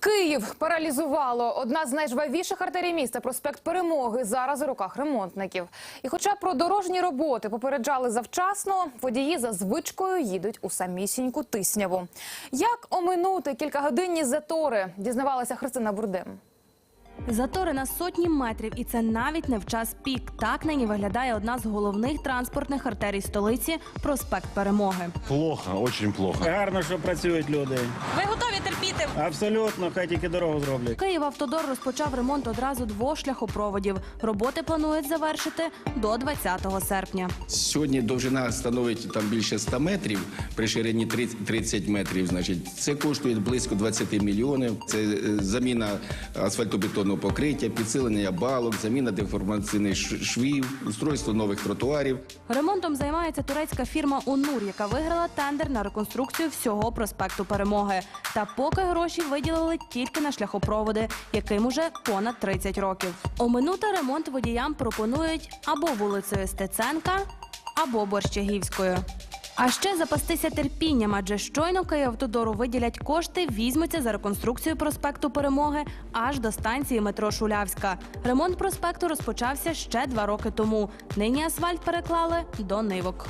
Київ паралізувало. Одна з найжвавіших артерій міста, проспект Перемоги, зараз у руках ремонтників. І хоча про дорожні роботи попереджали завчасно, водії за звичкою їдуть у самісіньку тисняву. Як оминути кількагодинні затори, дізнавалася Христина Бурдим. Затори на сотні метрів, і це навіть не в час пік. Так нині виглядає одна з головних транспортних артерій столиці проспект Перемоги. Плохо, очень плохо. Гарно, що працюють люди. Ви готові терпіти? Абсолютно, хай тільки дорогу зроблять. Київ автодор розпочав ремонт одразу двох шляхопроводів. Роботи планують завершити до 20 серпня. Сьогодні довжина становить там більше 100 метрів, при ширині 30 30 метрів. Значить, це коштує близько 20 мільйонів. Це е, заміна асфальтобетонного покриття, підсилення балок, заміна деформаційних швів, устройство нових тротуарів. Ремонтом займається турецька фірма Унур, яка виграла тендер на реконструкцію всього проспекту Перемоги. Та поки гроші виділили тільки на шляхопроводи, яким уже понад 30 років. Оминути ремонт водіям пропонують або вулицею Стеценка, або Борщагівською. А ще запастися терпінням, адже щойно Київавтодору виділять кошти, візьмуться за реконструкцію проспекту Перемоги аж до станції метро Шулявська. Ремонт проспекту розпочався ще два роки тому. Нині асфальт переклали до нивок.